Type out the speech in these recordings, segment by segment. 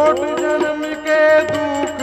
ਕੋਟ ਜਨਮ ਕੇ ਦੁੱਖ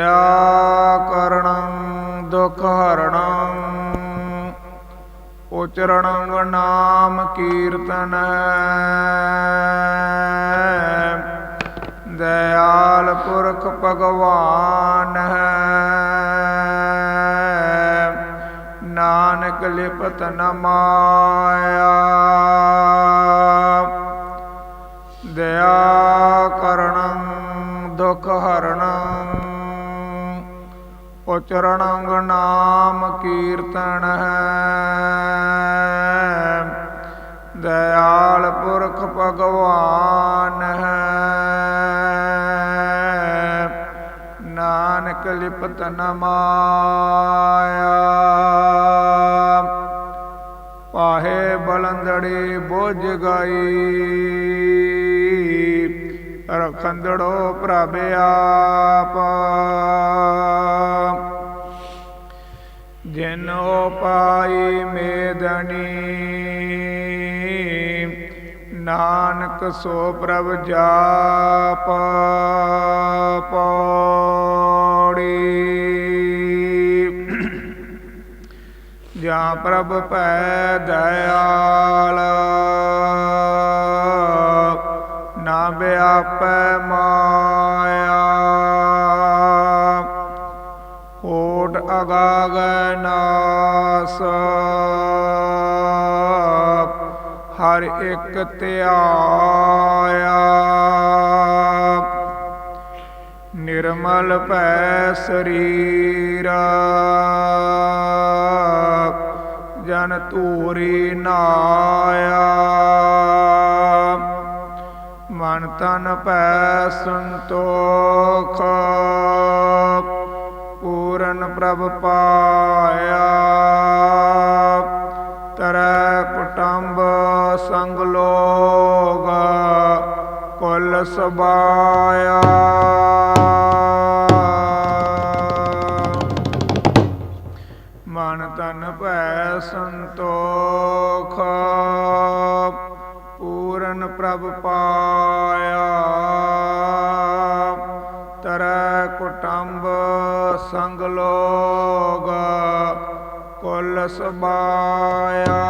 ਦਇਆ ਕਰਣੰ ਦੁਖ ਹਰਣੰ ਉਚਰਣੰ ਨਾਮ ਕੀਰਤਨ। ਦਇਆਲ ਪੁਰਖ ਭਗਵਾਨ ਹੈ, ਨਾਨਕ ਲਿਪਤ ਨ ਮਾਇਆ। ਦਇਆ ਕਰਣੰ ਦੁਖ ਹਰਣੰ ਉਚਰਣੰ ਨਾਮ ਕੀਰਤਨ ਹੈ ਦਇਆਲ ਪੁਰਖ ਭਗਵਾਨ ਹੈ ਨਾਨਕ ਲਿਪਤ ਨ ਪਾਹੇ ਬਲੰਦੜੀ ਬੋਝ ਗਈ ਰਖੰਦੜੋ ਪ੍ਰਭ ਆਪ ਜਿਨੋ ਪਾਈ ਮੇਦਨੀ। ਨਾਨਕ ਸੋ ਪ੍ਰਭ ਜਾਪ ਪੌੜੀ। ਜਾਂ ਪ੍ਰਭ ਪੈ ਦਇਆਲ। ਨਾ ਵਿਆਪੈ ਮਾਇਆ ਅਗਾਗ ਨਾਸ ਹਰ ਇੱਕ ਧਿਆਇਆ ਨਿਰਮਲ ਭੈ ਸਰੀਰਾ। ਜਨ ਤੂਰੀ ਨਾਇਆ। ਮਨ ਤਨ ਭੈ ਸੰਤੋਖ। ਪੂਰਨ ਪ੍ਰਭ ਪਾਇਆ। ਤਰੈ ਕੁਟੰਬ ਸੰਗ ਲੋਗ ਕੁਲ ਸਬਾਇਆ ਮਨ ਤਨ ਭੈ ਸੰਤੋਖ, ਪੂਰਨ ਪ੍ਰਭ ਪਾਇਆ। ਸੰਗ ਲੋਗ ਕੁਲ ਸਬਾਇਆ